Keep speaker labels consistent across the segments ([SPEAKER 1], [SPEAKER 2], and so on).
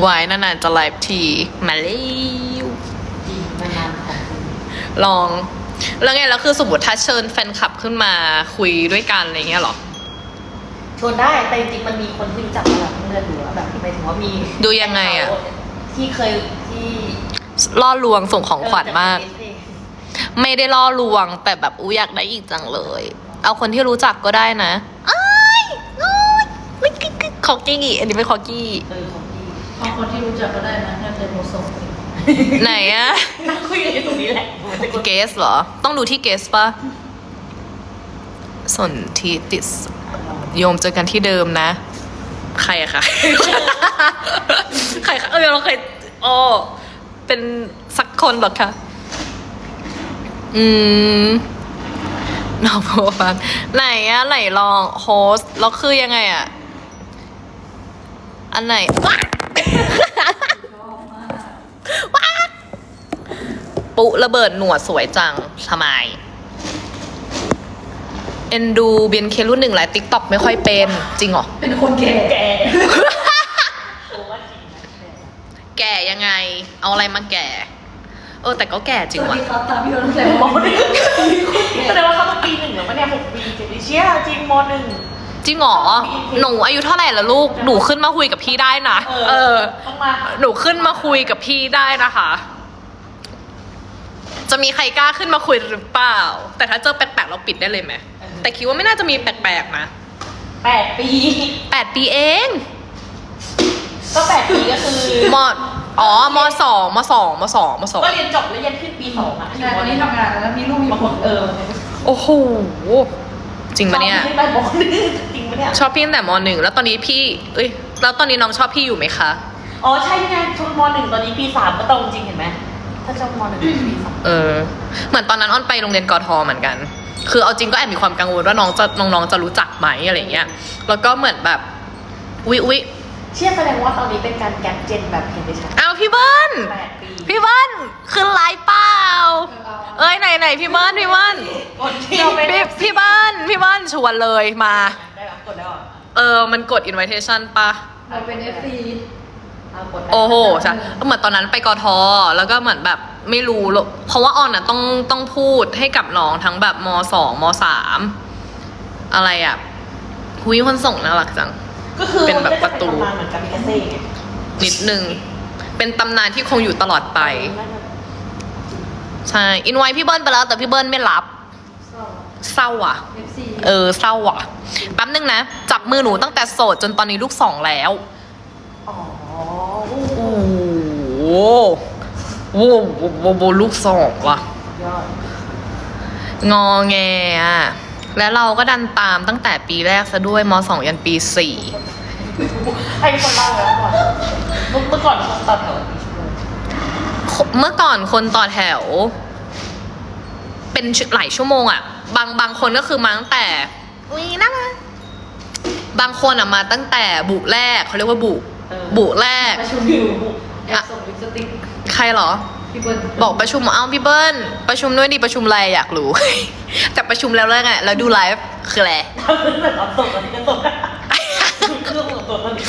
[SPEAKER 1] ไว้นานๆจะไลฟ์ทีมาเร็ว
[SPEAKER 2] จริงมานานของจริง
[SPEAKER 1] ลอง แล้วไงแล้วคือสมมติถ้าเชิญแฟนคลับขึ้นมาคุยด้วยกันอะไรเงี้ยเหรอ
[SPEAKER 2] ชวนได้แต่จริงๆมันมีคนที่รู้จักมาแบบเลื่อนดูอะแบบหมายถึงว่ามี
[SPEAKER 1] ดูยังไงอะ
[SPEAKER 2] ที่เคยที่
[SPEAKER 1] ล่อลวงส่งของขวัญมาก
[SPEAKER 2] เออ
[SPEAKER 1] ไม่ได้ล่อลวงแต่แบบอู้อยากได้อีกจังเลย เอาคนที่รู้จักก็ได้นะอ้ายอ้ายไม่กึกกึกคอกกี้อันนี้เป็นคอกกี้
[SPEAKER 2] เออของพี่
[SPEAKER 3] เอาคนที่รู้จักก็ได้นะน่าจะโมส่ง
[SPEAKER 1] ไหนอะ
[SPEAKER 2] นั่งคุยกันอยู่ตรงนี้แหละมันจะกด
[SPEAKER 1] เกสเหรอ ต้องดูที่เกสปะสนทีติดโยมเจอกันที่เดิมนะ ใครอะคะใครคะเออเราเคยอ๋อเป็นสักคนเหรอคะอืมนอกโพฟังไหนอะไหนลองโฮสแล้วคือยังไงอะ อันไหนว้าว้าปุระเบิดหนวดสวยจังทำไมเอ็นดูเบียนเครุ่นหนึ่งหลายติ๊กต็อกไม่ค่อยเป็น จริงเหรอ
[SPEAKER 3] เป็นคนแก่
[SPEAKER 2] แกโอ้ว่าจริงนะแก
[SPEAKER 1] แก่ยังไง เอาอะไรมาแก่ เออแต่ก็แก่จริง
[SPEAKER 3] สวัส
[SPEAKER 1] ว่ะ
[SPEAKER 3] ดีครับตามพี่โอตั้งแต่
[SPEAKER 2] ม
[SPEAKER 3] ม
[SPEAKER 2] หนึ่งแสดงว่าเขาต้องปีหนึ่งแล้วปะเนี่ยหกปีเจ็ดปีเชี่ยจริงมหนึ่ง
[SPEAKER 1] จริงเหรอหนูอายุเท่าไหร่ละลูกหนูขึ้นมาคุยกับพี่ได้นะเออ
[SPEAKER 2] ต้องมา
[SPEAKER 1] หนูขึ้นมาคุยกับพี่ได้นะคะ จะมีใครกล้าขึ้นมาคุยหรือเปล่า แต่ถ้าเจอแปลกๆเราปิดได้เลยไหมแต่คิดว่าไม่น่าจะมีแปลกๆนะ
[SPEAKER 2] แปดปี
[SPEAKER 1] แปดปีเอง
[SPEAKER 2] ก็แปดปีก็คือ
[SPEAKER 1] มอ๋อมสองมสองมสองมสอง
[SPEAKER 2] ก็เรียนจบแล้วยันขึ้นปีสองอะ
[SPEAKER 3] ใช่ตอนนี้ทำงานแล้วมีลูกมี
[SPEAKER 2] บาง
[SPEAKER 3] ค
[SPEAKER 2] คนนเออ
[SPEAKER 1] โอ้โห จริงปะเนี่ย
[SPEAKER 2] ชอบที่ได้บอกนึงจริงปะเนี่ย
[SPEAKER 1] ชอบพี่ตั้งแต่มหนึ่งแล้วตอนนี้พี่ เอ้ย แล้วตอนนี้น้องชอบพี่อยู่ไหมคะ
[SPEAKER 2] อ๋อใช่ไงชมมหนึ่งตอนนี้ปีสามก็ตรงจริงเห็นไหมถ้าชมมหนึ่งปีสาม
[SPEAKER 1] เออ เหมือนตอนนั้นอ้อนไปโรงเรียนกอทอเหมือนกัน คือเอาจริงก็แอบมีความกังวลว่าน้องจะน้องๆจะรู้จักไหมอะไรเงี้ย แล้วก็เหมือนแบบวิวิ
[SPEAKER 2] เชื่อแสดงว่าตอนนี้เป็นการแกปเจนแบบเห็นได้ชัด
[SPEAKER 1] อ้าวพี่เบิ้ล
[SPEAKER 2] แปดปี
[SPEAKER 1] พี่เบิ้ลขึ้นไลฟ์เปล่า เอ้ยไหนไหนพี่เบิ้ลพี่เบิ้ล
[SPEAKER 2] กดที่
[SPEAKER 1] พี่พี่พี่เบิ้ลพี่เบิ้ลชวนเลยมา
[SPEAKER 2] ได้ปะกดได้ปะ
[SPEAKER 1] เออมันกด invitation ปะ
[SPEAKER 3] เราเป็นเอฟซี
[SPEAKER 2] เอากดได้
[SPEAKER 1] โอ้โหใช่เหมือนตอนนั้นไปกอทอแล้วก็เหมือนแบบไม่รู้หรอกเพราะว่าออนอะต้องต้องพูดให้กับน้องทั้งแบบมสองมสามอะไรอะหุยคนส่งน่ารักจัง
[SPEAKER 2] ก็คือ
[SPEAKER 1] เป็นแบบประตู
[SPEAKER 2] มันก็จเป็นตำนานเหมือนกับมิกาเซ่ไง
[SPEAKER 1] นิดนึง เป็นตำนานที่คงอยู่ตลอดไป ใช่ อินไว้พี่เบิ้ลไปแล้วแต่พี่เบิ้ลไม่รับเศร้าอะ
[SPEAKER 3] เอฟซี
[SPEAKER 1] เออเศร้าอะ แป๊บนึงนะ จับมือหนูตั้งแต่โสดจนตอนนี้ลูกสองแล้ว
[SPEAKER 2] อ๋อ
[SPEAKER 1] โอ้โหโว้โวโวโวลูกสองว่ะ
[SPEAKER 2] ยอด
[SPEAKER 1] งอแงอะและเราก็ดันตามตั้งแต่ปีแรกซะด้วยมสองยันปีสี่
[SPEAKER 2] ให้คนเล่าแล้วก่อนเมื่อก่อนคนต่อแถวกี่ชั่วโมง
[SPEAKER 1] เมื่อก่อนคนต่อแถว เป็นหลายชั่วโมงอะบางบางคนก็คือมาตั้งแต่อุ้ยน่ารักบางคนอะมาตั้งแต่บุแรกเขาเรียกว่าบุ
[SPEAKER 2] เออ
[SPEAKER 1] บุแรก
[SPEAKER 3] ประชุมอยู่แอบส่งลิปสติก
[SPEAKER 1] ใครเหรอ
[SPEAKER 3] พี่เบิ้ล
[SPEAKER 1] บอกประชุมเอ้าพี่เบิ้ลประชุมด้วยดิประชุมอะไรอยากรู้ แต่ประชุมแล้วแล้วไงแล้วดูไลฟ์คืออะไร
[SPEAKER 2] ทำตั้งแต่ตอนตกตอนนี้ก็ตกเครื่อง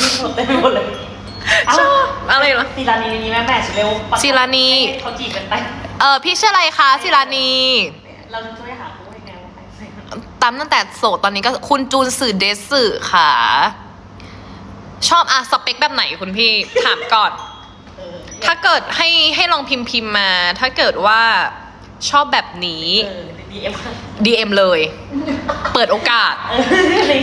[SPEAKER 2] ตกตอนนี้เครื่องตกเต็มไปหมดเลย
[SPEAKER 1] ชอบอะไรเหรอ
[SPEAKER 2] ซีรานีนี่แม่แม่เร็ว
[SPEAKER 1] ซีรานี
[SPEAKER 2] เขาจีบกันไป
[SPEAKER 1] เออพี่ชื่ออะไรคะศิลานี
[SPEAKER 2] เราจะช่วยหาคู่ให้ไงว่าใคร
[SPEAKER 1] ตามตั้งแต่โสดตอนนี้ก็คุณจูนสื่อเดซสื่อค่ะ ชอบอะสเปคแบบไหนคุณพี่ถามก่อน
[SPEAKER 2] เออ
[SPEAKER 1] ถ้าเกิดให้ให้ลองพิมพ์พิมพ์มา ถ้าเกิดว่า ชอบแบบนี้
[SPEAKER 2] เออดีเอ็ม
[SPEAKER 1] DM เลย เปิดโอกาส
[SPEAKER 2] เออ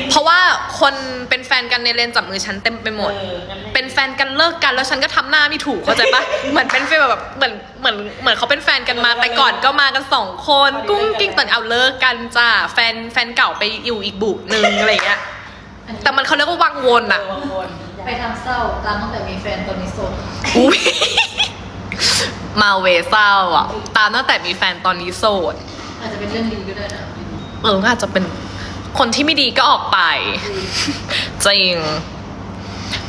[SPEAKER 1] เพราะว่าคนเป็นแฟนกันในเลนจับมือฉันเต็มไปหมด
[SPEAKER 2] เอองั้นไม่
[SPEAKER 1] เป็นแฟนกันเลิกกันแล้วฉันก็ทำหน้าไม่ถูกเข้าใจปะ เหมือนเป็นฟีลแบบเหมือนเหมือนเหมือนเขาเป็นแฟนกันมาแต่ก่อนก็มากันสองคนกุ้งกิ้งตอนเอาเลิกกันจ้าแฟนแฟนเก่าไปอยู่อีกบุกหนึ่งอะไรเงี้ยแต่มันเขาเรียกว่าวังวน
[SPEAKER 2] เอ
[SPEAKER 1] อะ
[SPEAKER 2] อวางวน
[SPEAKER 3] ไปทางเศร้าตามตั้งแต่มีแฟนตอนนี้โสด
[SPEAKER 1] อุ้ย มาเวเศร้าอะ ตามตั้งแต่มีแฟนตอนนี้โสด
[SPEAKER 3] อาจจะเป็นเรื่องดีก็ได้นะ
[SPEAKER 1] เออก็อาจจะเป็นคนที่ไม่ดีก็ออกไป จริง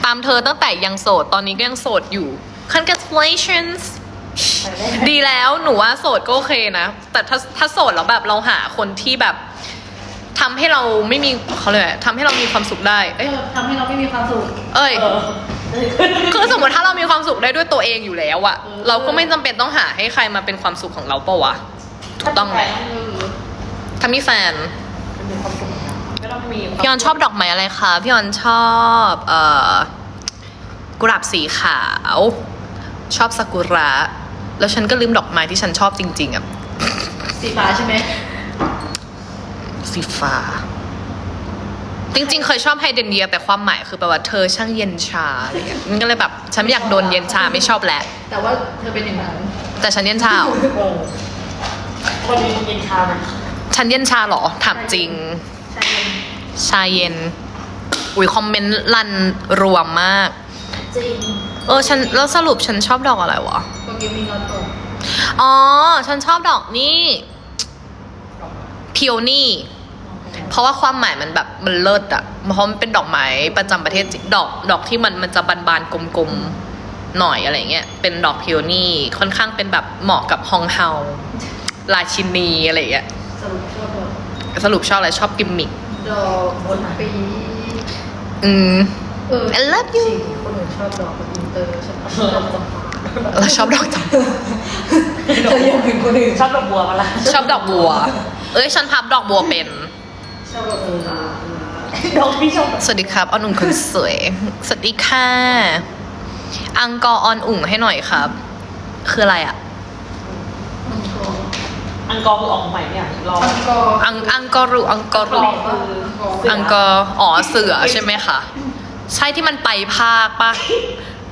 [SPEAKER 1] ตามเธอตั้งแต่ยังโสด ตอนนี้ก็ยังโสดอยู่ congratulations
[SPEAKER 2] ไปได้
[SPEAKER 1] ดีแล้วหนูว่าโสดก็โอเคนะ แต่ถ้าถ้าโสดแล้วแบบเราหาคนที่แบบทำให้เราไม่มีเขาเลยกอะไรทำให้เรามีความสุขได้
[SPEAKER 3] เอ
[SPEAKER 1] เอ้ย
[SPEAKER 3] อทำให้เราไม่มีความสุข
[SPEAKER 1] เอ้ย
[SPEAKER 2] เออ
[SPEAKER 1] คือสมมติถ้าเรามีความสุขได้ด้วยตัวเองอยู่แล้วอะเราก็ไม่จำเป็นต้องหาให้ใครมาเป็นความสุขของเราเปล่าวะถูกต้องไหม
[SPEAKER 3] เออ
[SPEAKER 1] ถ้ามีแฟน
[SPEAKER 2] มันมีความสุขนะไม่ต้องมีความ
[SPEAKER 1] พี่ออนชอบดอกไม้อะไรคะพี่ออนชอบเอ่อกุหลาบสีขาว ชอบซากุระ แล้วฉันก็ลืมดอกไม้ที่ฉันชอบจริง ๆอะ
[SPEAKER 3] สีฟ้าใช่ไหม
[SPEAKER 1] สีฟ้า จริงๆ เคยชอบไฮเดรนเยียแต่ความหมายคือแปลว่าเธอช่างเย็นชาอะไรเงี้ยมันก็เลยแบบฉันไม่อยากโดนเย็นชาไม่ชอบแหละ
[SPEAKER 3] แต่ว่าเธอเป็นอย่างนั้น
[SPEAKER 1] แต่ฉันเย็นชาเหรอ
[SPEAKER 2] โอ้คนมีกินชาไหม
[SPEAKER 1] ฉันเย็นชาเหรอถามจริง
[SPEAKER 3] ใช่ไหม
[SPEAKER 1] ชาเย็นอุ้ยคอมเมนต์รันรวมมาก
[SPEAKER 3] จริง
[SPEAKER 1] เออฉันแล้วสรุปฉันชอบดอกอะไรวะ
[SPEAKER 3] โปเกมอนนอตโต
[SPEAKER 1] อ๋อ ฉันชอบดอกนี่พิโอนี่ เพราะว่าความหมายมันแบบมันเลิศอะเพราะมันเป็นดอกไม้ประจำประเทศจีนดอกดอกที่มันมันจะบานๆกลมๆหน่อยอะไรเงี้ยเป็นดอกพิโอนี่ค่อนข้างเป็นแบบเหมาะกับฮองเฮาราชินีอะไรเงี้ย
[SPEAKER 3] สรุปชอบดอก
[SPEAKER 1] สรุปชอบอะไรชอบกิมมิค
[SPEAKER 3] ดอกบนปี
[SPEAKER 1] อืม
[SPEAKER 3] เออ
[SPEAKER 1] I love you
[SPEAKER 3] จริงคนอื่นชอบดอกแบบอินเตอร์ฉันชอบดอกจำปา
[SPEAKER 1] เราชอบดอกจำ
[SPEAKER 3] เธอยังถึงคนอื่น
[SPEAKER 2] ชอบดอกบัวมาละ
[SPEAKER 1] ชอบดอกบัว เอ้ยฉันพับดอกบัวเป็น
[SPEAKER 3] ชอบ ดอกจำปา
[SPEAKER 2] ดอกที่ชอบ
[SPEAKER 1] สวัสดีครับออนอุ่งคนสวย สวัสดีค่ะ อังกอร์ออนอุ่งให้หน่อยครับ คืออะไรอะ
[SPEAKER 2] อังกอร์คือออกใหม่เนี่ยรอ
[SPEAKER 3] อังกอร์
[SPEAKER 1] อังอังกอรุอังกอรุ
[SPEAKER 3] อังกอร์
[SPEAKER 1] อังกอร์อ๋อเสือใช่ไหมคะ ใช่ที่มันไตรภาคปะ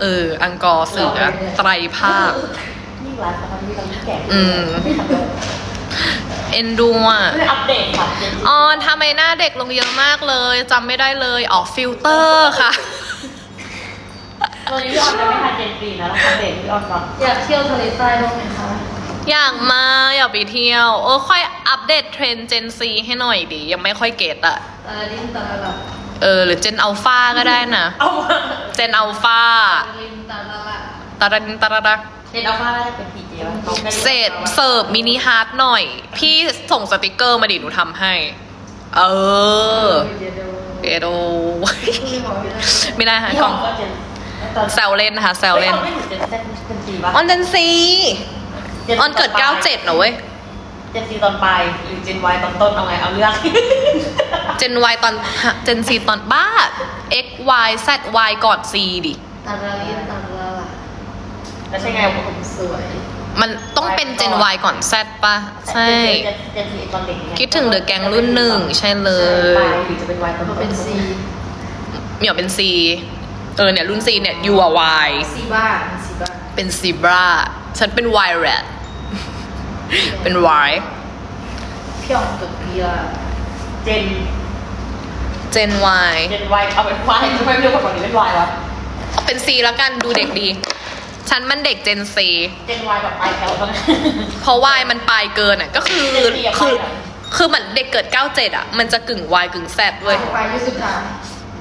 [SPEAKER 1] เออ อังกอร์เสือไตรภาค
[SPEAKER 2] นี่ร้านสถานที่เราแก่
[SPEAKER 1] อืม เอ็นดูอะ
[SPEAKER 2] ไม่อัปเดตค่ะเจน
[SPEAKER 1] ออนทำไมหน้าเด็กลงเยอะมากเลยจำไม่ได้เลยออกฟิลเตอร์ค่ะ
[SPEAKER 2] ตอนนี้พี่ออนจะไม่ทันเจนซีนะแล้วอัปเดตพี่ออนก่อน
[SPEAKER 3] อยากเที่ยวทะเลใต้บ้างไหมคะ
[SPEAKER 1] อยากมาอยากไปเที่ยวเออค่อยอัปเดตเทรนด์ Gen Z ให้หน่อยดิยังไม่ค่อยเก็ตอะ
[SPEAKER 3] ตาลินตาละ
[SPEAKER 1] เออหรือ Gen Alpha ก็ได้นะ
[SPEAKER 2] เอามา
[SPEAKER 1] Gen Alpha
[SPEAKER 3] ตาลินตาละละ
[SPEAKER 1] ตารันตารารัก
[SPEAKER 2] เจนอัลฟาน่าจะเป็นพีเจวะน้องก็
[SPEAKER 1] เศษเสิร์ฟมินิฮาร์ดหน่อย พี่ส่งสติกเกอร์มาดิหนูทำให้ เออ
[SPEAKER 3] เดี๋ยวเดี๋ยว
[SPEAKER 1] เอโด
[SPEAKER 3] ไม่บอกไม่ได้
[SPEAKER 1] ไม่ได้ฮะ
[SPEAKER 2] พี่
[SPEAKER 1] ก
[SPEAKER 2] อ
[SPEAKER 1] ล่
[SPEAKER 2] อ
[SPEAKER 1] อง
[SPEAKER 2] นก็เจนตอน
[SPEAKER 1] แซวเล่นนะคะแซวเล่น
[SPEAKER 2] ไม่ถึงเจนเซนเจนซีปะ
[SPEAKER 1] ออนเจนซีออนเกิด 97นะเว้ย
[SPEAKER 2] เจนซีตอนปลายหรือเจนวายตอนต้นเอาไงเอาเรื่อง
[SPEAKER 1] เจน Y ตอนเจน C ตอนบ้า X Y Z Y ก่อน C ดิ
[SPEAKER 3] ตาละลินตาละละ
[SPEAKER 2] แล้วใช่ไงผม
[SPEAKER 3] สวย
[SPEAKER 1] มันต้องเป็น Gen Y ก่อน Z ป่ะ ใช่
[SPEAKER 2] เจนซีตอนเด็กไง
[SPEAKER 1] คิดถึงเดอะแกงรุ่นหนึ่งใช่เล
[SPEAKER 2] ป
[SPEAKER 1] ย
[SPEAKER 2] ลายหรือจะเป็นวายตอน
[SPEAKER 3] เขา
[SPEAKER 2] ต้น
[SPEAKER 3] เป็นซี
[SPEAKER 1] เหมียวเป็น C เออเนี่ยรุ่น C เนี่ย U อะ Y
[SPEAKER 3] ซีบ้าซีบ้า
[SPEAKER 1] เป็น Zebra ฉันเป็น Y Rat เป็น Y
[SPEAKER 3] พี่อองเกิดปีละ
[SPEAKER 2] เจน
[SPEAKER 1] Gen Y
[SPEAKER 2] เจนวายเอาเป็นวายทำไมไม่เรียกว่าฝั่งนี้เป็นวายวะ
[SPEAKER 1] เอาเป็น C แล้วกันดูเด็กดี ฉันมันเด็ก Gen C
[SPEAKER 2] เจนวายแบบปลายแถวตอนนั้น
[SPEAKER 1] เพราะ Y มันปลายเกินอะก็คือ
[SPEAKER 2] Gen Z อะ
[SPEAKER 1] คือ
[SPEAKER 2] ปลายเหรอ
[SPEAKER 1] คือเหมือนเด็กเกิด 97 อะ มันจะกึ่ง Y กึ่ง Z เว้ย
[SPEAKER 3] ไปยุคสุดท้าย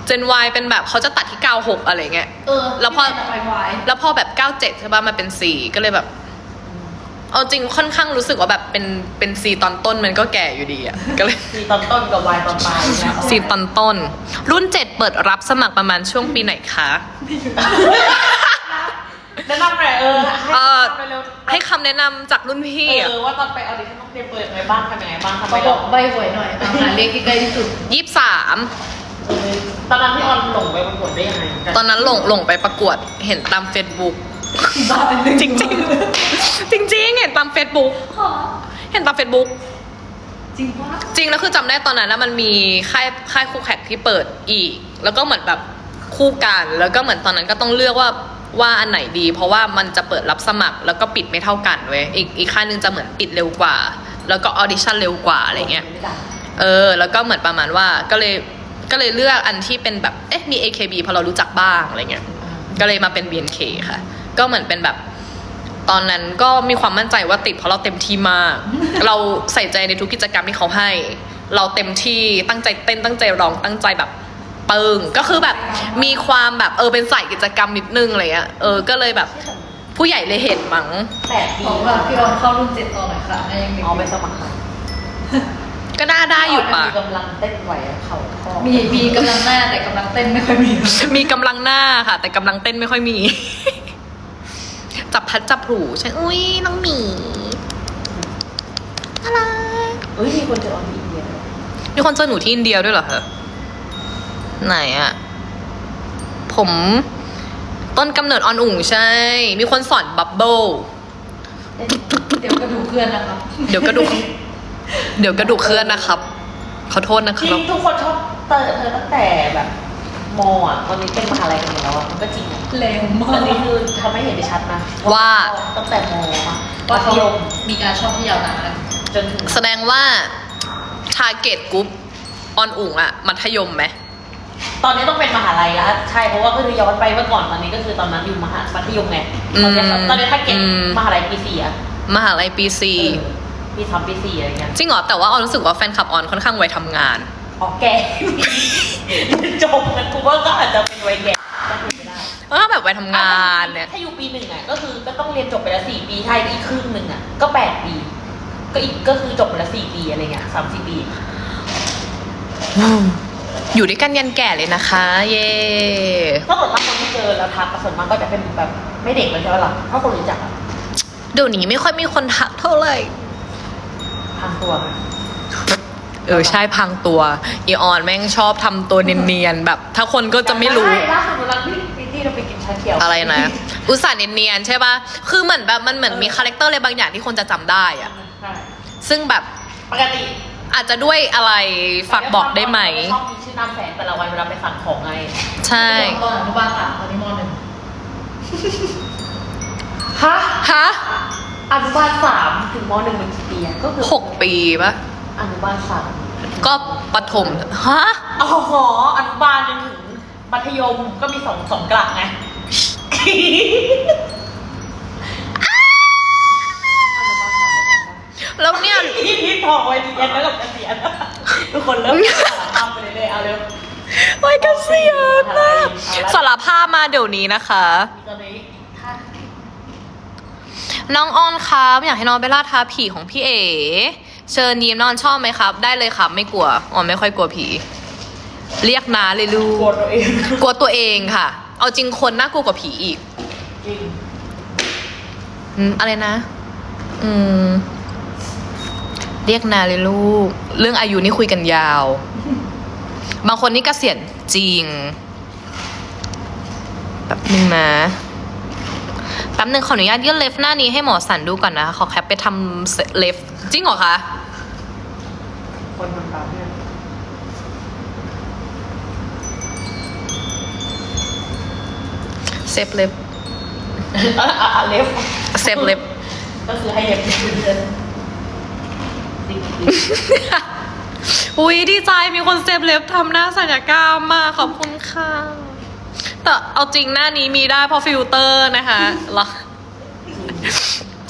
[SPEAKER 1] เจน Y เป็นแบบเขาจะตัดที่ 96 อะไรเงี้ย
[SPEAKER 3] เออ
[SPEAKER 1] แล้วพอ
[SPEAKER 3] ไปวาย
[SPEAKER 1] แล้วพอแบบ 97 ใช่ป่ะมันเป็น C ก็เลยแบบ เอาจริงค่อนข้างรู้สึกว่าแบบเป็นเป็น C ตอนต้นมันก็แก่อยู่ดีอะ ก็เลย
[SPEAKER 2] ซีตอนต้นกับวายตอนปลายนะ
[SPEAKER 1] C ตอนต้น รุ่น 7 เปิดรับสมัครประมาณช่วงปีไหนคะ
[SPEAKER 2] แนะนำหน่อยเออให้
[SPEAKER 1] เอ่อ
[SPEAKER 2] ทำไปเร็ว
[SPEAKER 1] ให้คำแนะนำจากรุ่นพี่
[SPEAKER 2] เออว่าตอนไปออดิชั่นต้องเตรียมตัวยังไงบ้างทำยังไงบ้างทำไม
[SPEAKER 3] เขาบ
[SPEAKER 2] เรา
[SPEAKER 3] อกใบหวยหน่อยตามหาเลขที่ใกล้ที่สุด
[SPEAKER 1] ยี่สาม
[SPEAKER 2] เออตอนนั้นพี่ออนหลงไปประกวดได้ยังไง
[SPEAKER 1] ตอนนั้นหลงหลงไปประกวดเห็นตามเฟซบุ๊กจริงจริงๆจริงๆเห็นตามเฟซบุ๊กเห็นตามเฟซบุ๊ก
[SPEAKER 3] จริงปะ
[SPEAKER 1] จริงแล้วคือจำได้ตอนนั้นนะมันมีค่ายค่ายคู่แข่งที่เปิดอีก แล้วก็เหมือนแบบคู่กัน แล้วก็เหมือนตอนนั้นก็ต้องเลือกว่า ว่าอันไหนดี เพราะว่ามันจะเปิดรับสมัครแล้วก็ปิดไม่เท่ากันเว้ยอีกอีกค่ายหนึงจะเหมือนปิดเร็วกว่า แล้วก็ออดิชั่นเร็วกว่าอะไรเงี้ยเออ แล้วก็เหมือนประมาณว่าก็เลยก็เลยเลือกอันที่เป็นแบบเอ๊ะมี AKB พอเรารู้จักบ้างอะไรเงี้ยก็เลยมาเป็น BNK ค่ะ ก็เหมือนเป็นแบบตอนนั้นก็มีความมั่นใจว่าติดเพราะเราเต็มที่มาก เราใส่ใจในทุกกิจกรรมที่เขาให้ เราเต็มที่ตั้งใจเต้นตั้งใจร้องตั้งใจแบบ เปิงก็คือแบบมีความแบบเออเป็นสายกิจกรรมนิดนึงอะไรเงี้ยเออก็เลยแบบผู้ใหญ่เลยเห็นมั้ง
[SPEAKER 2] แปดปี
[SPEAKER 3] บอกว่าพี่ออนเข้ารุ่นเจ็ดตอนไหนคะนายยังเด็ก
[SPEAKER 2] เอาไปสมัครค่ะ
[SPEAKER 1] ก็น่าได้อยู่ปะ
[SPEAKER 2] มีกำลังเต้นไหวอะเข่าข้อ
[SPEAKER 3] มีมีกำลังหน้าแต่กำลังเต้นไม่ค่อยมี
[SPEAKER 1] มีกำลังหน้าค่ะ แต่กำลังเต้นไม่ค่อยมี จับพัดจับผูใช่อุ้ยน้องหมีอะไร
[SPEAKER 2] เอ้ยมีคนเจอออนที่อินเดียด้วย
[SPEAKER 1] มีคนเจอหนูที่อินเดียด้วยเหรอคะ ไหนอะผมต้นกำเนิดออนอุ่งใช่ มีคนสอนบับเบิล
[SPEAKER 3] เดี๋ยวกระดูกเพื่อนนะครับ
[SPEAKER 1] เดี๋ยวกระดูก เดี๋ยวกระดูกเคลื่อนนะครับ ขอโทษนะค
[SPEAKER 2] จริ
[SPEAKER 1] รับ
[SPEAKER 2] งทุกคนชอบเตอเธอตั้งแต่แบบมอะตอนนี้เป็นมหาลัยกันหมดแล้วอะมันก็จริงอะ
[SPEAKER 3] แรงมา
[SPEAKER 2] อันนี้
[SPEAKER 3] ก
[SPEAKER 2] คือทำให้เห็นได้ชัดนะ
[SPEAKER 1] ว่า
[SPEAKER 2] ตั้งแต่มอะ
[SPEAKER 3] ว่า
[SPEAKER 2] มัธ
[SPEAKER 3] เขา
[SPEAKER 2] ยม
[SPEAKER 3] มีการชอบที่ยาวนาน
[SPEAKER 2] จนถึง
[SPEAKER 1] แสดงว่าทาร์เก็ตกรุ๊ปออนอุ่งอะมัธยมไหม
[SPEAKER 2] ตอนนี้ต้องเป็นมหาลัยแล้วใช่เพราะว่าก็คือย้อนไปเมื่อก่อนตอนนี้ก็คือตอนนั้นอยู่มหามัธยมไงตอนนี้ตอนนี้ถ้าเก็ตมหาลัยปีสี่อะ
[SPEAKER 1] มหาลัยปีสี่
[SPEAKER 2] เออปีสามปีสี่อะไรเงี้ย
[SPEAKER 1] จริงเหรอแต่ว่าออนรู้สึกว่าแฟนคลับออนค่อนข้างวัยทำงาน
[SPEAKER 2] อ๋อแกจบกันกูว่าก็อาจจะเป็นวัยแก่ก็เป็นไปได้
[SPEAKER 1] ก็แบบวัยทำงานเนี่ย
[SPEAKER 2] ถ้าอยู่ปีหนึ่งอะก็คือก็ต้องเรียนจบไปแล้วสี่ปีถ้าอีกครึ่งหนึ่งอะก็แปดปี ก็อีกก็คือจบไปแล้วสี่ปีอะไรเงี้ยสามสี่ปี
[SPEAKER 1] อยู่ด้วยกันยันแก่เลยนะคะ เย่
[SPEAKER 2] ถ้าส่วนมากคนที่เจอแล้วทักส่วนมากก็จะเป็นแบบไม่เด็กเลยใช่ไหมล่ะถ้าคนรู้จักอะ
[SPEAKER 1] เดี๋ยวนี้ไม่ค่อยมีคนทักเท่าไหร่
[SPEAKER 2] ทางตัวไง
[SPEAKER 1] เออใช่พังตัวอีออนแม่งชอบทำตัวเนียนๆแบบ ถ้าคนก็จะไม่รู้
[SPEAKER 2] ใช่ล่าสุดเราที่ปีที่เราไปกินชาเขียว
[SPEAKER 1] อะไรนะ อุตส่าห์เนียนๆใช่ปะคือเหมือนแบบมันเหมือนมีคาแรคเตอร์อะไรบางอย่างที่คนจะจำได้อะ
[SPEAKER 2] ใช่
[SPEAKER 1] ซึ่งแบบ
[SPEAKER 2] ปกติ
[SPEAKER 1] อาจจะด้วยอะไรฝากบอกได้ไหม
[SPEAKER 2] ชอบมีชื่อนามแฝงแต่ละวันเวลาไปสั่งของไง
[SPEAKER 1] ใช่
[SPEAKER 3] ตอนอนุบาลสามตอนนี้มหนึ่ง
[SPEAKER 2] ฮะ
[SPEAKER 1] ฮะ
[SPEAKER 2] อนุบาลสามถึงมหนึ่งมันกี่ปีอะก็คือ
[SPEAKER 1] หกปีปะ
[SPEAKER 2] อนุบาลสาม
[SPEAKER 1] ก็ปฐมฮะ
[SPEAKER 2] อ๋อหออนุบาลจนถึงมัธยมก็มีสองสองกลักไง
[SPEAKER 1] แล้วเนี่ย
[SPEAKER 2] ที่ที่ทองไว้เรียนแล้วกับเกษียณทุกคนเริ่มทำไปเรื่อยๆเอาเร็ว
[SPEAKER 1] ไว้เกษียณนะสารภาพมาเดี๋ยวนี้นะคะ
[SPEAKER 2] ตอนนี้ถ้า
[SPEAKER 1] น้องออนครับอยากให้น้องไปล่าท้าผีของพี่เอเชิญยิ้มนอนชอบไหมครับ ได้เลยครับไม่กลัวออนไม่ค่อยกลัวผี เรียกนาเลยลู
[SPEAKER 2] กลัว
[SPEAKER 1] ก
[SPEAKER 2] ตัวเอง
[SPEAKER 1] กลัวตัวเองค่ะ เอาจริงคนน่ากลัวกว่าผีอีก
[SPEAKER 2] จริง
[SPEAKER 1] อืมอะไรนะ อืม เรียกนาเลยลูก เรื่องอายุนี่คุยกันยาว บางคนนี่เกษียณจริงแบบนึงนะแป๊บนึงขออนุญาตยื่นเล็บหน้านี้ให้หมอสันดูก่อนนะ ขอแคปไปทำเล็บจริงเหรอคะ
[SPEAKER 2] คนทำตามเนี่ย
[SPEAKER 1] เซฟเล็บ
[SPEAKER 2] อะอะอะเล็บ
[SPEAKER 1] เซฟเล็บ
[SPEAKER 2] ก็คือให้เล็บเป็นเดือนจริง
[SPEAKER 1] อุ้ยดีใจมีคนเซฟเล็บทำหน้าสัญญกรรมมาขอบคุณค่ะ แต่เอาจริงหน้านี้มีได้เพราะฟิลเตอร์นะคะเหรอ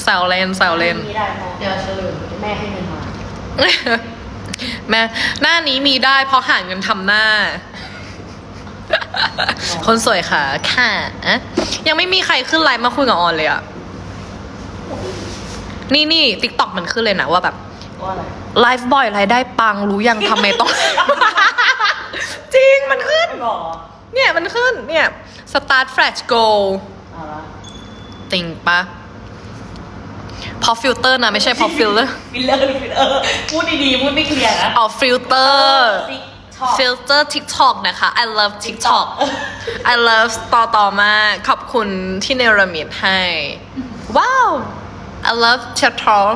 [SPEAKER 1] แซวเล่นแซว
[SPEAKER 2] ๆ
[SPEAKER 1] เล่น
[SPEAKER 2] ไม่ได้เพราะ
[SPEAKER 3] เดี๋ยวเฉลย
[SPEAKER 2] แม่ให้เงินมา
[SPEAKER 1] แม่หน้านี้มีได้เพราะหาเงินทำหน้า คนสวยค่ะ ค่ะอะยังไม่มีใครขึ้นไลน์มาคุยกับออนเลยอะนี่นี่ติ๊กต็อกมันขึ้นเลยนะว่าแบบ
[SPEAKER 2] ว่าอะไร
[SPEAKER 1] ไลฟ์บ่อยรายได้ปังรู้ยังทำไมต้อง จริงมันขึ้น
[SPEAKER 2] ไม่บอกเหรอ
[SPEAKER 1] เนี่ยมันขึ้นเนี่ย start fresh go
[SPEAKER 2] เอาละ
[SPEAKER 1] จริงปะพอฟิลเตอร์นะไม่ใช่พอฟิลเตอร์
[SPEAKER 2] ฟิลเลอร์ฟิลเออพูดดีๆพูดไม่เคลียร์นะ
[SPEAKER 1] อ๋อฟิลเตอร์
[SPEAKER 2] ติ๊กชอบ
[SPEAKER 1] ฟิลเตอร์ TikTok นะคะ I love TikTok I love ต่อต่อมากขอบคุณที่เนรมิตให้ ว้าว I love TikTok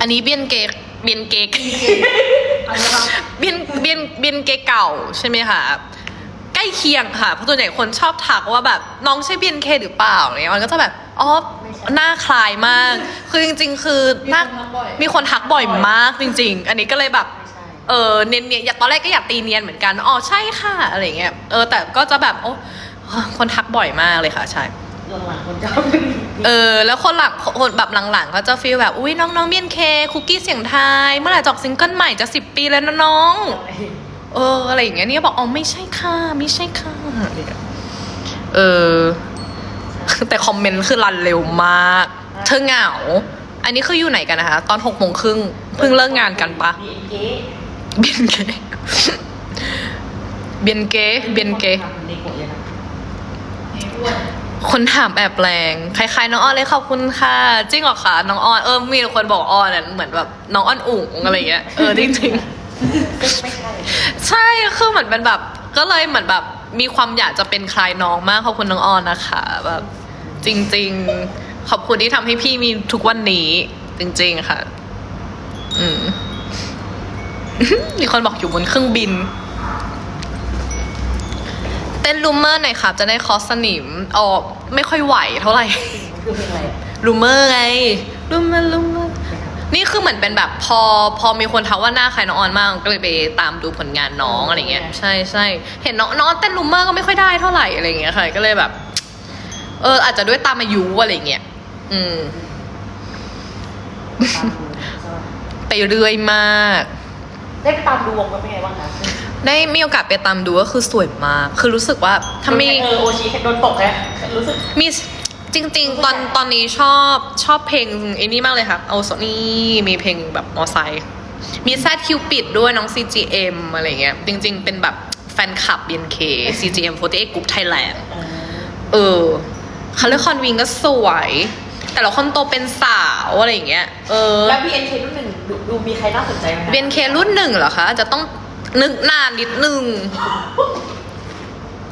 [SPEAKER 1] อันนี้เบียนเกกเบียนเกก
[SPEAKER 3] อันนี้ครับ
[SPEAKER 1] เบียนเบียนเบียนเกเก่าใช่ไหมคะใกล้เคียงค่ะเพราะตัวใหญ่คนชอบทักว่าแบบน้องใช่เบียนเคหรือเปล่าเนี่ยมันก็จะแบบอ๋อหน้าคล้ายมาก คือจริง ๆ คือ
[SPEAKER 3] มี
[SPEAKER 1] หน้า
[SPEAKER 3] คนทักบ่อย
[SPEAKER 1] มีคนทักบ่อยมากจริง ๆ อันนี้ก็เลยแบบ
[SPEAKER 2] ไม่ใช่
[SPEAKER 1] เออเนียนเนียนอยากตอนแรกก็อยากตีเนียนเหมือนกันอ๋อใช่ค่ะอะไรเงี้ยเออแต่ก็จะแบบโอ้คนทักบ่อยมากเลยค่ะใช่
[SPEAKER 2] หลังๆคนชอบ
[SPEAKER 1] เออ แล้วคนหลังคนแบบหลังๆก็จะฟีลแบบ อุ้ยน้องๆเบียนเคคุกกี้เสียงไทย เมื่อไหร่จอกซิงเกิลใหม่จะสิบปีแล้วนะน้อง เออ อะไรอย่างเงี้ยนี่บอกอ๋อไม่ใช่ค่ะ ไม่ใช่ค่ะเออ แต่คอมเมนต์คือรันเร็วมาก เธอเหงา อันนี้คืออยู่ไหนกันนะคะ ตอนหกโมงครึ่งเพิ่งเลิกงานกันปะ
[SPEAKER 2] เอ็นเก
[SPEAKER 1] เบียนเกเบียนเกเบียนเก
[SPEAKER 2] ในกดเลยนะ
[SPEAKER 3] ไอ้อ้วน
[SPEAKER 1] คนถามแอบแรงคล้ายๆน้องอ้อนเลยขอบคุณค่ะจริงเหรอคะน้องอ้อนเออมีคนบอกอ้อนน่ะเหมือนแบบน้องอ้อนอุ๋งอะไรเงี้ยเออจริงๆ
[SPEAKER 2] ไม่ใช่
[SPEAKER 1] ใช่คือเหมือนเป็นแบบ ก็เลยเหมือนแบบ มีความอยากจะเป็นคลายน้องมากขอบคุณน้องออนนะคะแบบจริง ๆ ขอบคุณที่ทำให้พี่มีทุกวันนี้ จริง ๆค่ะ อืมมีคนบอกอยู่บนเครื่องบินเต้นลูเมอร์หน่อยครับ จะได้คอสสนิมออกไม่ค่อยไหวเท่าไหร่
[SPEAKER 2] มันคือเพลงอะไร
[SPEAKER 1] ลูเมอร์ไงลูเมอร์ลูเมอร์นี่คือเหมือนเป็นแบบพอพอมีคนทักว่าหน้าใครน้องออนมากก็เลยไปตามดูผลงานน้องอะไรเงี้ยใช่ใช่เห็นน้องน้องเต้นลูเมอร์ก็ไม่ค่อยได้เท่าไหร่อะไรเงี้ยค่ะก็เลยแบบ เออ อาจจะด้วยตามอายุอะไรเงี้ยอืม
[SPEAKER 2] ตามดูใช่ปะ
[SPEAKER 1] ไปเรื่อยมาก
[SPEAKER 2] ได้ไปตามดูวงกันเป็นไงบ้างคะ
[SPEAKER 1] ได้มีโอกาสไปตามดูก็คือสวยมาก คือรู้สึกว่าถ้าไม่
[SPEAKER 2] เออโอชิโดนตกไงรู้สึก
[SPEAKER 1] มีจริง ๆ ตอนตอนนี้ชอบชอบเพลงไอ้นี่มากเลยค่ะเอาโซนี่มีเพลงแบบมอไซค์มีแซดคิวปิดด้วยน้อง CGM อะไรเงี้ยจริง ๆ เป็นแบบแฟนคลับ BNK CGM 48 Group Thailand
[SPEAKER 2] เออ
[SPEAKER 1] เออคัลเลอร์คอนวิงก็สวย แต่ละคนโตเป็นสาวอะไรอย่างเงี้ย เออ
[SPEAKER 2] แล้ว BNK รุ่นหนึ่งดูดูมีใครน่าสนใจไหมคะ
[SPEAKER 1] BNK รุ่นหนึ่งเหรอคะอาจจะต้องนึกนานนิดนึง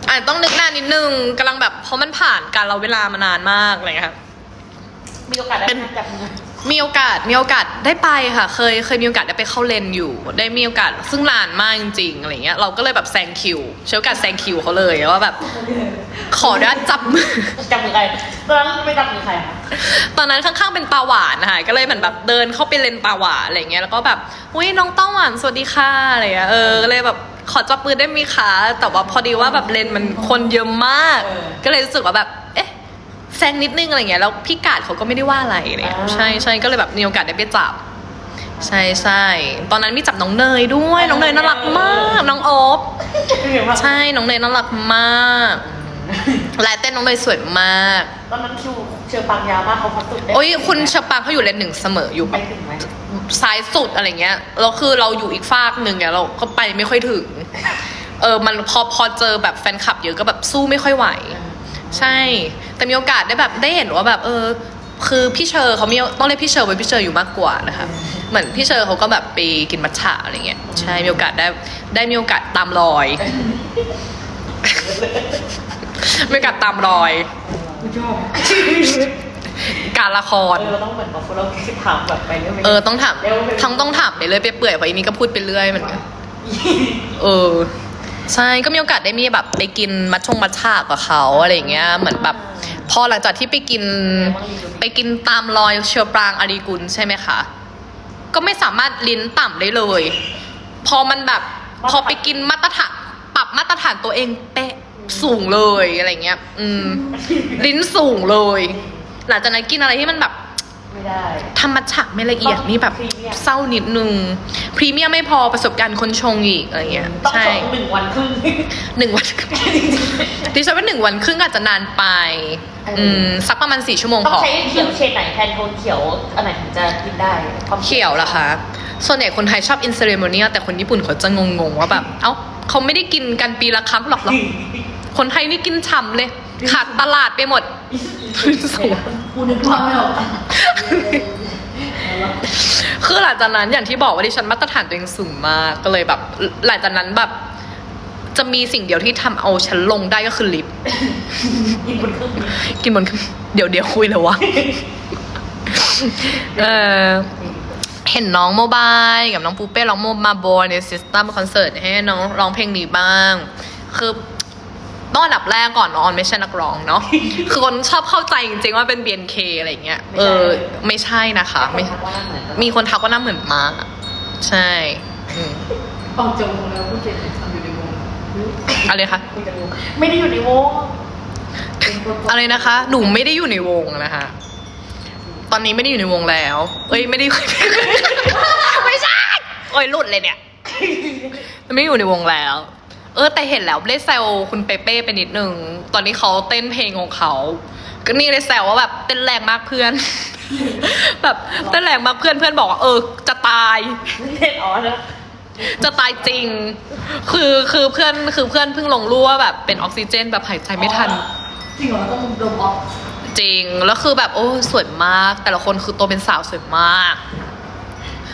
[SPEAKER 1] อาจจะต้องนึกนานนิดนึงกำลังแบบเพราะมันผ่านการเราเวลามานานมากอะไรอย่างเงี้ยค่ะ
[SPEAKER 2] มีโอกาสได้
[SPEAKER 1] เป็น
[SPEAKER 2] จับมือ
[SPEAKER 1] มีโอกาสมีโอกาสได้ไปค่ะ เคยเคยมีโอกาสได้ไปเข้าเลนอยู่ ได้มีโอกาสซึ่งนานมากจริงๆอะไรเงี้ยเราก็เลยแบบแซงคิวใช้โอกาสแซงคิวเขาเลยว่าแบบขอได้จับมือ
[SPEAKER 2] จับมือใครตอนนั้นไม่จับมือใครคะ
[SPEAKER 1] ตอนนั้นข้างๆเป็นปลาหวานนะคะก็เลยเหมือนแบบเดินเข้าไปเลนปลาหวานอะไรเงี้ยแล้วก็แบบอุ้ยน้องเต้าหวานสวัสดีค่ะอะไรเงี้ยเออก็เลยแบบขอจับมือได้ไหมคะแต่ว่าพอดีว่าแบบเลนมันคนเยอะมาก ก็เลยรู้สึกว่าแบบเอ๊ะ แซงนิดนึงอะไรเงี้ยแล้วพี่กาดเขาก็ไม่ได้ว่าอะไรอะไรเงี้ยใช่ใช่ก็เลยแบบมีโอกาสได้ไปจับ ใช่ใช่ตอนนั้นมีจับน้องเนยด้วย น้องเนยน่ารักมาก น้องโอ๊บ
[SPEAKER 2] ไม่เห็นว่า
[SPEAKER 1] ใช่น้องเนยน่ารักมากลายเต้นน้องเนยสวยมาก
[SPEAKER 2] ตอนนั้นคิวเชือปังยาวมากเขาพัดสุดได้
[SPEAKER 1] โอ้ยคุณชะปังเขาอยู่เลนหนึ่งเสมออยู่
[SPEAKER 2] ไป
[SPEAKER 1] แบบ
[SPEAKER 2] ถึงไหม
[SPEAKER 1] ซ้ายสุดอะไรเงี้ยแล้วคือเราอยู่อีกฟากหนึ่งเนี่ยเราก็ไปไม่ค่อยถึง เออมันพอพอเจอแบบแฟนคลับเยอะก็แบบสู้ไม่ค่อยไหว ใช่ แต่มีโอกาสได้แบบได้เห็นว่าแบบเออ คือพี่เชอร์เขามีต้องเรียกพี่เชอร์ไว้พี่เชอร์อยู่มากกว่านะคะเหมือนพี่เชอร์เขาก็แบบไปกินมัทฉะอะไรเงี้ยใช่มีโอกาสได้ได้มีโอกาสตามรอย มีโอกาสตามรอย
[SPEAKER 3] กูชอบ
[SPEAKER 1] การละคร
[SPEAKER 2] เออเราต้องเหมือนแบบเราถามแบบไปเรื่อยๆ
[SPEAKER 1] เออต้องถาม
[SPEAKER 2] เร็วไป
[SPEAKER 1] ทั้งต้องถามไปเลยไปเปื่อยไปนี้ก็พูดไปเรื่อยเหมือนกันเออ ใช่ก็มีโอกาสได้มีแบบไปกินมัทชงมัทฉะกับเขาอะไรอย่างเงี้ยเหมือนแบบพอหลังจากที่ไปกินไปกินตามรอยเชอปรางอารีกุลใช่ไหมคะ ก็ไม่สามารถลิ้นต่ำได้เลย พอมันแบบพอไปกินมาตรฐานปรับมาตรฐานตัวเองเป๊ะสูงเลยอะไรเงี้ย อืม ลิ้นสูงเลย หลังจากนั้นกินอะไรที่มันแบบ
[SPEAKER 2] ไม่ได้
[SPEAKER 1] ธรรมฉะไม่ละเอียดนี่แบบ
[SPEAKER 2] พรีเมียม
[SPEAKER 1] เศร้านิดนึงพรีเมียมไม่พอประสบการณ์คนชงอีกอะไรเงี้ย
[SPEAKER 2] ต้อง
[SPEAKER 1] ใช่
[SPEAKER 2] ส่งหนึ่งวันครึ่ง
[SPEAKER 1] หนึ่งวันดิฉันว่าหนึ่งวันครึ่งอาจจะนานไป
[SPEAKER 2] เอออื
[SPEAKER 1] อืมสักประมาณสี่ชั่วโมง
[SPEAKER 2] ต้อ
[SPEAKER 1] พ
[SPEAKER 2] ง
[SPEAKER 1] อ
[SPEAKER 2] ใช้เขียวเฉดไหนแทนโทนเขียวอันไหนถึงจะกินได้ความ
[SPEAKER 1] เขียวเหรอคะส่วนใหญ่คนไทยชอบอินเซเรโมเนียแต่คนญี่ปุ่นเขาจะงงๆว่าแบบเอ้าเขาไม่ได้กินกันปีละครั้งหรอกเหรอคนไทยนี่กินฉ่ำเลย ขาดตลาดไปหมดสูง
[SPEAKER 3] กูนึกภาพไม่ออก
[SPEAKER 1] คือหลังจากนั้นอย่างที่บอกว่าดิฉันมาตรฐานตัวเองสูงมากก็เลยแบบ หลังจากนั้นแบบ จะมีสิ่งเดียวที่ทำเอาฉันลงได้ก็คือลิฟต์
[SPEAKER 2] กินบนเครื่องบิน
[SPEAKER 1] กินบนเครื่องเดี๋ยวเดี๋ยวคุยเลยวะเออเห็นน้องโมบายกับน้องปูเป้ร้องโมมาโบในซิสตัมคอนเสิร์ตให้น้องร้องเพลงนี้บ้าง คือ ต้องอันดับแรกก่อนน้องออนไม่ใช่นักร้องเนาะ คือคนชอบเข้าใจจริงๆว่าเป็น BNK อะไรอย่างเงี้ย เออ ไม่ใช่นะคะไม่
[SPEAKER 2] ทักว่าหน้าเหมือนกัน
[SPEAKER 1] มีคนทักว่าหน้าเหมือนมาใช่อืม
[SPEAKER 3] ออกจากวงแล้วกูเจ็บทำอยู่ในวง
[SPEAKER 1] อะไรคะ
[SPEAKER 2] คุยกันอยู่ไม่ได้อยู่ในวง
[SPEAKER 3] เป็นคน
[SPEAKER 1] อะไรนะคะ หนูไม่ได้อยู่ในวงนะคะ ตอนนี้ไม่ได้อยู่ในวงแล้ว เอ้ยไม่ได้ ไม่ใช่ โอ้ยหลุดเลยเนี่ย ไม่ได้อยู่ในวงแล้ว เออแต่เห็นแล้วได้แซวคุณเปเป้ไปนิดนึง ตอนนี้เขาเต้นเพลงของเขาก็นี่ได้แซวว่าแบบเต้นแรงมากเพื่อน แบบเต้นแรงมากเพื่อนเพื่อนบอกว่าเออ จะตาย
[SPEAKER 2] เล่นอ๋อนะ
[SPEAKER 1] จะตายจริง คือคือเพื่อนคือเพื่อนเพิ่งลงรูปว่าแบบเป็นออกซิเจน แบบหายใจไม่ทัน
[SPEAKER 3] จริงเหรอต้องดมออก
[SPEAKER 1] จริง แล้วคือแบบโอ้สวยมาก แต่ละคนคือตัวเป็นสาวสวยมาก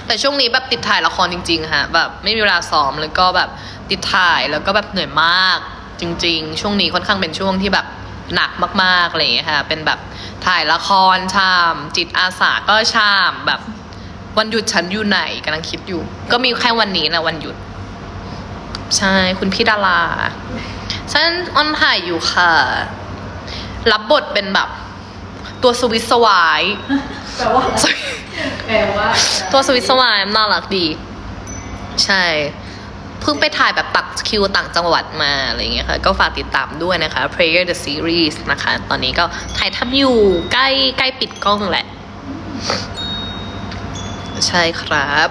[SPEAKER 1] แต่ช่วงนี้แบบติดถ่ายละครจริงๆฮะแบบไม่มีเวลาซ้อมแล้วก็แบบติดถ่ายแล้วก็แบบเหนื่อยมากจริง ๆ ช่วงนี้ค่อนข้างเป็นช่วงที่แบบหนักมากๆอะไรอย่างเงี้ยค่ะเป็นแบบถ่ายละครชาม จิตอาสาก็ชามแบบวันหยุดฉันอยู่ไหนกำลังคิดอยู่ ก็มีแค่วันนี้นะวันหยุด ใช่คุณพี่ดาราฉันออนถ่ายอยู่ค่ะ รับบทเป็นแบบ ตัวสวิสวาย
[SPEAKER 3] แปลว่าอะไรแปลว่า
[SPEAKER 1] ตัวสวิตสวายน่ารักดี ใช่ เพิ่งไปถ่ายแบบตัดคิวต่างจังหวัดมาอะไรอย่างเงี้ยค่ะ ก็ฝากติดตามด้วยนะคะ Prayer the Series นะคะ ตอนนี้ก็ถ่ายทำอยู่ใกล้ใกล้ปิดกล้องแหละ ใช่ครับ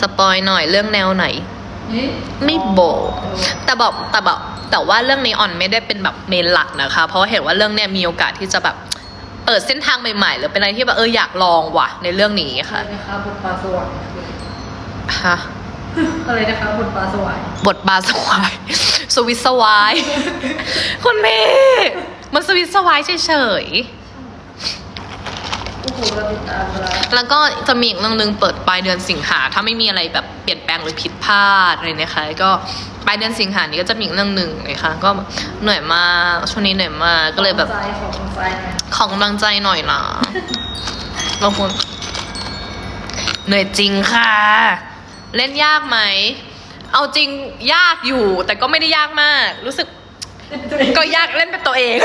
[SPEAKER 1] สปอยหน่อยเรื่องแนวไหน
[SPEAKER 3] นี่
[SPEAKER 1] ไม่บอก
[SPEAKER 3] เออ
[SPEAKER 1] แต่บอกแต่แบบแต่ว่าเรื่องนี้ออนไม่ได้เป็นแบบเมนหลักนะคะ เพราะว่าเห็นว่าเรื่องเนี้ยมีโอกาสที่จะแบบ เปิดเส้นทางใหม่ๆหรือเป็นอะไรที่แบบเอออยากลองว่ะ ในเรื่องนี้
[SPEAKER 3] อะไร
[SPEAKER 1] ค่ะ
[SPEAKER 3] นะคะบทปลาสวาย
[SPEAKER 1] ฮะ
[SPEAKER 3] อะไรนะคะบทปลาสวาย
[SPEAKER 1] บทบาสวายสวิตสวายคุณเมย์มันสวิตสวายเฉย
[SPEAKER 3] โอ้โหเราติดตามมาแล้ว
[SPEAKER 1] ๆแล้วก็จะมีอีกเรื่องหนึงเปิดปลายเดือนสิงหา ถ้าไม่มีอะไรแบบเปลี่ยนแปลงหรือผิดพลาดอะไรเนะคะ ก็ปลายเดือนสิงหานี้ก็จะมีอีกเรื่องหนึ่งนะคะก็เหนื่อยมากช่วงนี้เหนื่อยมากก็เลยแบบ
[SPEAKER 3] ขอกำลังใจขอกำลังใจหน่อย
[SPEAKER 1] ขอกำลังใจหน่อยนะบางคนเหนื่อยจริงค่ะ เล่นยากไหม เอาจริงยากอยู่ แต่ก็ไม่ได้ยากมาก รู้สึกก็ยากเล่นเป็นตัวเอง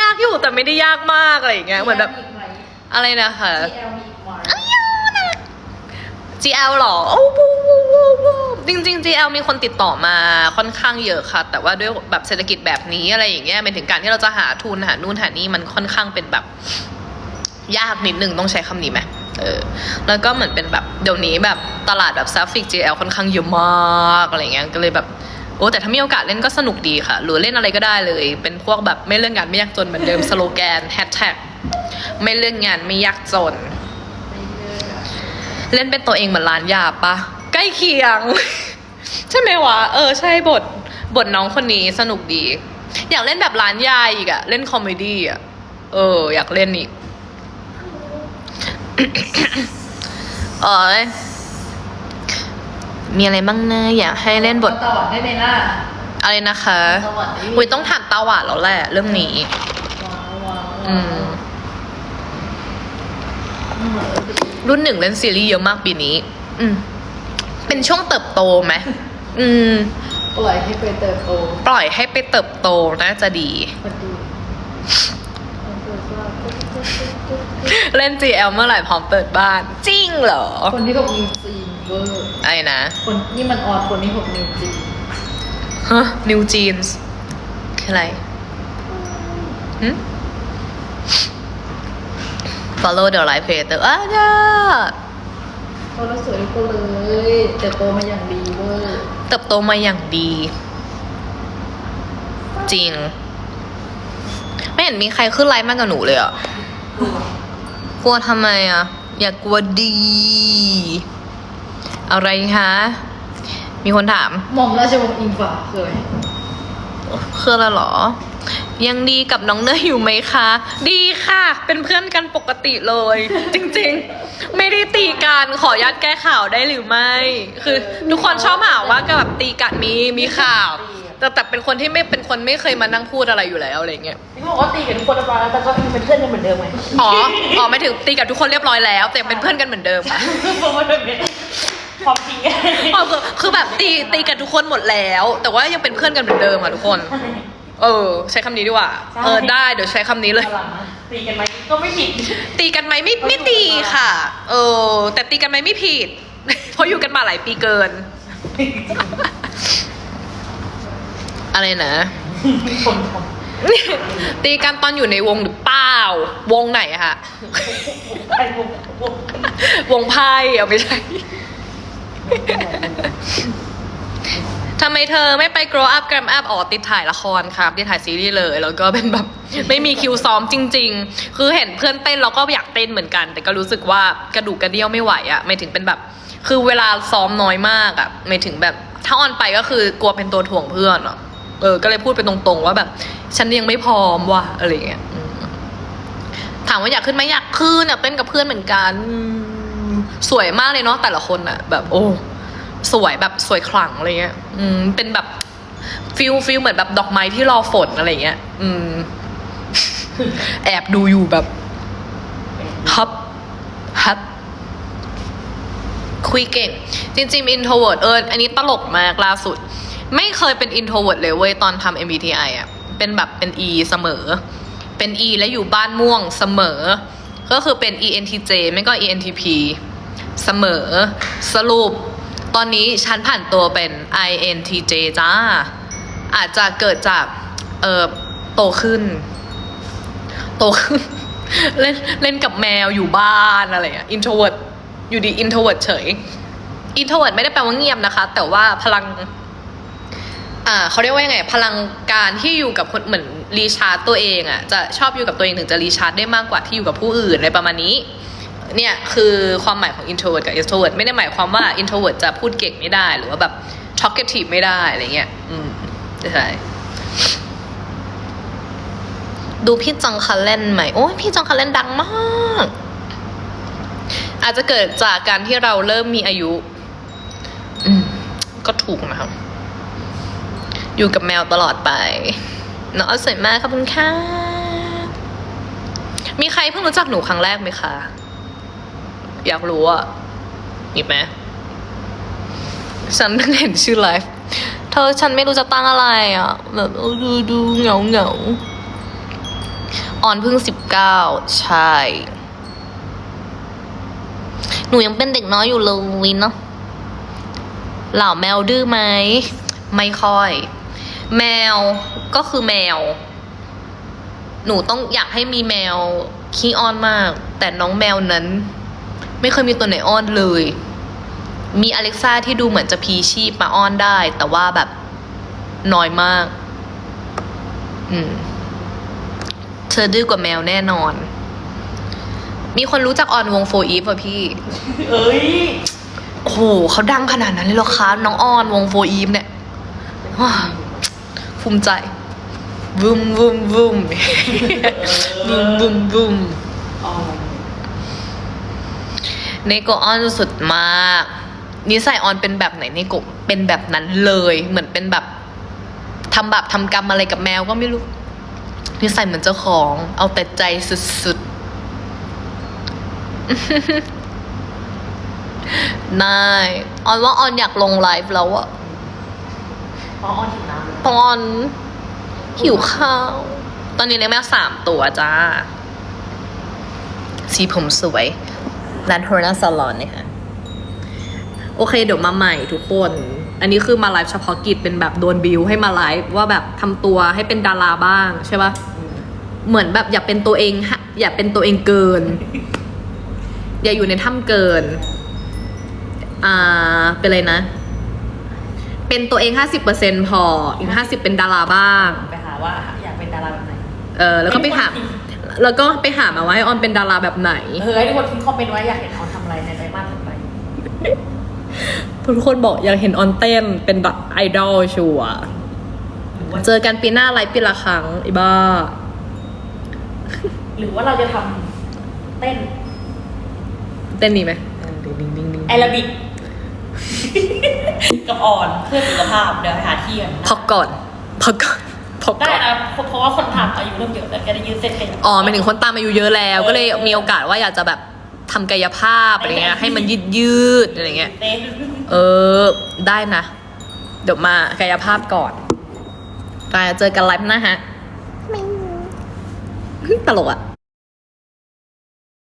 [SPEAKER 1] ยากอยู่แต่ไม่ได้ยากมากอะไรอย่างเงี้ยเหมือนแบบอะไรนะคะ
[SPEAKER 3] แอลมีอีกไหม
[SPEAKER 1] GL หรอโอ้โหโอ้โหโอ้โหจริงๆ GL มีคนติดต่อมาค่อนข้างเยอะค่ะ แต่ว่าด้วยแบบเศรษฐกิจแบบนี้อะไรอย่างเงี้ยเป็นถึงการที่เราจะหาทุนหานู่นหานี่มันค่อนข้างเป็นแบบ ยากนิดนึงต้องใช้คำนี้ไหมเออแล้วก็เหมือนเป็นแบบเดี๋ยวนี้แบบตลาดแบบซัฟฟิก GL ค่อนข้างเยอะมากอะไรเงี้ยก็เลยแบบ โอ้แต่ถ้ามีโอกาสเล่นก็สนุกดีค่ะ หรือเล่นอะไรก็ได้เลย เป็นพวกแบบไม่เรื่องงานไม่ยากจนเหมือนเดิมสโลแกนแฮชแท็กไม่เรื่องงานไม่ยากจน เล่นเป็นตัวเองเหมือนร้านยาปะใกล้เคียง ใช่ไหมวะเออใช่บทบทน้องคนนี้สนุกดี อยากเล่นแบบร้านยาอีกอะเล่นคอมเมดี้อะเออ อยากเล่นอีกเออ มีอะไรบ้างนะอยากให้เล่นบท
[SPEAKER 3] ต่อได้ไหมล่ะ
[SPEAKER 1] อะไรนะคะ
[SPEAKER 3] สวัสดี
[SPEAKER 1] อุ้ยต้องถามตาหวานแล้วแหละ เรื่องนี้
[SPEAKER 3] ว้าวว้าว
[SPEAKER 1] อืม รุ่นหนึ่งเล่นซีรีส์เยอะมากปีนี้ อืม เป็นช่วงเติบโตไหมอืม
[SPEAKER 3] ปล่อยให้ไปเติบโต
[SPEAKER 1] ปล่อยให้ไปเติบโตน่าจะดี
[SPEAKER 3] พอดี
[SPEAKER 1] เล่น GL เมื่อไหร่พร้อมเปิดบ้าน จริงเหรอ
[SPEAKER 3] คนที่หกนิวจีน เวอร์
[SPEAKER 1] ไอ้นะ
[SPEAKER 3] คนนี่มันออนคนที่หกนิวจีน
[SPEAKER 1] ฮะ New Jeans คืออะไรหึ Follow the life creator อะจ้า
[SPEAKER 3] เขาแล้วสวยทุกคนเลยแต่โตมาอย่างดีเวอร์
[SPEAKER 1] เติบโตมาอย่างดี จริง ไม่เห็นมีใครขึ้นไลฟ์มากกว่าหนูเลยอะ กลัวทำไมอะ อย่ากกลัวดี อะไรคะ มีคนถาม
[SPEAKER 3] หม่อมราชวงศ์อิงฟ้าเคย
[SPEAKER 1] คืออะไรหรอ ยังดีกับน้องเนยอยู่ไหมคะ ดีค่ะ เป็นเพื่อนกันปกติเลย จริงๆ ไม่ได้ตีกันขออนุญาตแก้ข่าวได้หรือไม่ คือทุกคนชอบหาว่าก็แบบตีกันมีมีข่าว แต่แต่เป็นคนที่ไม่เป็นคนไม่เคยมานั่งพูดอะไรอยู่แล้วอะไรเงี้ย
[SPEAKER 2] นี่บอกว่าตีกันทุกคนเรียบร้อยแล้วแต่ก็ยังเป็นเพื่อนกันเหมือนเดิมไหม
[SPEAKER 1] อ๋ออ๋อไม่ถึงตีกับทุกคนเรียบร้อยแล้ว แต่ยังเป็นเพื่อนกันเหมือนเดิมค่ะ
[SPEAKER 2] ผมว่าเป็น ความจริง
[SPEAKER 1] อ๋อคือคือแบบตีตีกันทุกคนหมดแล้ว แต่ว่ายังเป็นเพื่อนกันเหมือนเดิมอะทุกคน เออ ใช้คำนี้ดีกว่า เออได้เดี๋ยวใช้คำนี้เลย
[SPEAKER 2] หลังตีกันไหมก็ไม่ผิด
[SPEAKER 1] ตีกันไหมไม่ไม่ตีค่ะ เออ แต่ตีกันไหมไม่ผิด เพราะอยู่กันมาหลายปีเกิน อะไรนะ
[SPEAKER 2] คนท
[SPEAKER 1] ตีกันตอนอยู่ในวงหรือเปล่า วงไหนอะคะำ
[SPEAKER 2] ไอ้พวกพวก
[SPEAKER 1] วงไพ่เอาไม่ใช่ ทำไมเธอไม่ไป grow up gram up อ๋อติดถ่ายละครครับติดถ่ายซีรีส์เลย แล้วก็เป็นแบบ ไม่มีคิวซ้อมจริง ๆ คือเห็นเพื่อนเต้นเราก็อยากเต้นเหมือนกัน แต่ก็รู้สึกว่ากระดูกกระเดี่ยวไม่ไหวอะไม่ถึงเป็นแบบ คือเวลาซ้อมน้อยมากอะไม่ถึงแบบถ้าออนไปก็คือกลัวเป็นตัวถ่วงเพื่อนอะเออ ก็เลยพูดไปตรงๆ ว่าแบบ ฉันยังไม่พร้อมว่ะอะไรเงี้ยถามว่าอยากขึ้นไหมอยากขึ้นอะเต้นกับเพื่อนเหมือนกันอื สวยมากเลยเนาะแต่ละคนอะแบบโอ้สวยแบบสวยขลังอะไรเงี้ย อืม เป็นแบบฟิลฟิลเหมือนแบบดอกไม้ที่รอฝนอะไรเงี้ย อืม แอบดูอยู่แบบฮับฮับคุยเก่ง จริงๆ introvert เอออันนี้ตลกมากล่าสุด ไม่เคยเป็น introvert เลยเว้ยตอนทำ MBTI อะเป็นแบบเป็น E เสมอ เป็น E และอยู่บ้านม่วงเสมอ ก็คือเป็น ENTJ ไม่ก็ ENTP เสมอสรุป ตอนนี้ฉันผ่านตัวเป็น INTJ จ้า อาจจะเกิดจาก เออโตขึ้น โตขึ้น เล่นเล่นกับแมวอยู่บ้านอะไรอะ introvert อยู่ดี introvert เฉย introvert ไม่ได้แปลว่าเงียบนะคะ แต่ว่าพลัง อ่าเขาเรียกว่ายังไง พลังการที่อยู่กับคนเหมือนรีชาร์จตัวเองอะ่ะจะชอบอยู่กับตัวเองถึงจะรีชาร์จได้มากกว่าที่อยู่กับผู้อื่นอะไรประมาณนี้เนี่ยคือความหมายของ introvert กับ extrovert ไม่ได้หมายความว่า introvert จะพูดเก่งไม่ได้หรือว่าแบบ talkative ไม่ได้อะไรเงี้ยอืมใช่ดูพี่จองคาเล่นไหมโอ้ยพี่จองคาเล่นดังมาก อาจจะเกิดจากการที่เราเริ่มมีอายุ อืม ก็ถูกนะครับ อยู่กับแมวตลอดไปน้องสวยมากขอบคุณค่ะ มีใครเพิ่งรู้จักหนูครั้งแรกไหมคะ อยากรู้อะมีไหมฉันเพิ่งเห็นชื่อไลฟ์เธอฉันไม่รู้จะตั้งอะไรอะ แบบดูดูเหงาเหงาออนเพิ่งสิบเก้าใช่ หนูยังเป็นเด็กน้อยอยู่เลยเนาะเหล่าแมวดื้อไหม ไม่ค่อย แมวก็คือแมว หนูต้องอยากให้มีแมวขี้อ้อนมาก แต่น้องแมวนั้น ไม่เคยมีตัวไหนอ้อนเลย มีอเล็กซ่าที่ดูเหมือนจะพีชีพมาอ้อนได้ แต่ว่าแบบน้อยมาก อืม เธอดื้อกว่าแมวแน่นอน มีคนรู้จักออนวงโฟอีฟอะพี่
[SPEAKER 2] เอ้ย
[SPEAKER 1] โอ้โหเขาดังขนาดนั้นเลยเหรอคะ น้องออนวงโฟอีฟเนี่ยว้าว ภูมิใจวุมวุมวุมวุมวุมวุม
[SPEAKER 2] อ๋อ
[SPEAKER 1] เนโกออนสุดมากนิสัยออนเป็นแบบไหนเนโกเป็นแบบนั้นเลยเหมือนเป็นแบบทำบาปทำกรรมอะไรกับแมวก็ไม่รู้นิสัยเหมือนเจ้าของ เอาแต่ใจสุดๆนายออนว่าออนอยากลงไลฟ์แล้วอะ
[SPEAKER 2] อ๋อออนถึงน้ำเลย
[SPEAKER 1] ตอน หิวข้าว ตอนนี้เลี้ยงแมวสามตัวจ้า สีผมสวยร้านโฮนาซาลอนเนี่ยค่ะโอเค เดี๋ยวมาใหม่ทุกคน อันนี้คือมาไลฟ์เฉพาะกิจเป็นแบบโดนบิวให้มาไลฟ์ว่าแบบทำตัวให้เป็นดาราบ้างใช่ปะเหมือนแบบอย่าเป็นตัวเองฮะอย่าเป็นตัวเองเกิน อย่าอยู่ในถ้ำเกิน อ่าเป็นอะไรนะ เป็นตัวเองห้าสิบเปอร์เซ็นพออีกห้าสิบเป็นดาราบ้าง
[SPEAKER 2] ไปหาว่าอยากเป็นดาราแบบไหน
[SPEAKER 1] เออแล้วก็ไปหา แล้วก็ไปหามาว่าให้ออนเป็นดาราแบบไหน
[SPEAKER 2] เออให้ทุกคนทิ้งคอมเมนต์ไว้อยากเห็นออนทำอะไรในไตรมาสถัดไป
[SPEAKER 1] ทุกคนบอกอยากเห็นออนเต้นเป็นแบบไอดอลชัวร์
[SPEAKER 2] หรือว่า
[SPEAKER 1] เจอกันปีหน้าไลฟ์ปีละครั้งไอ้บ้า
[SPEAKER 2] หรือว่าเราจะทำเต้น
[SPEAKER 1] เต้นดีไหมดิงดิงดิงดิง
[SPEAKER 2] แอโรบิก กับออนเพื่อสุขภาพเดี๋ยวหาที่กัน
[SPEAKER 1] พักก่อนพักก่อนพัก
[SPEAKER 2] ได้
[SPEAKER 1] ก่อน
[SPEAKER 2] นะเพราะว่าคนทำอายุเริ่มเยอะแล้วแกได้ยืดเส้นขยับ
[SPEAKER 1] อ๋อหมายถึงคนตามอายุเยอะแล้ว ก็เลยมีโอกาสว่าอยากจะแบบทำกายภาพอะไรเงี้ยให้มันยืดยืดๆอะไรเงี้ย
[SPEAKER 2] เต้น
[SPEAKER 1] เออ ได้นะ เดี๋ยวมากายภาพก่อนไปเจอกันไลฟ์หนะฮะ ตลกอะ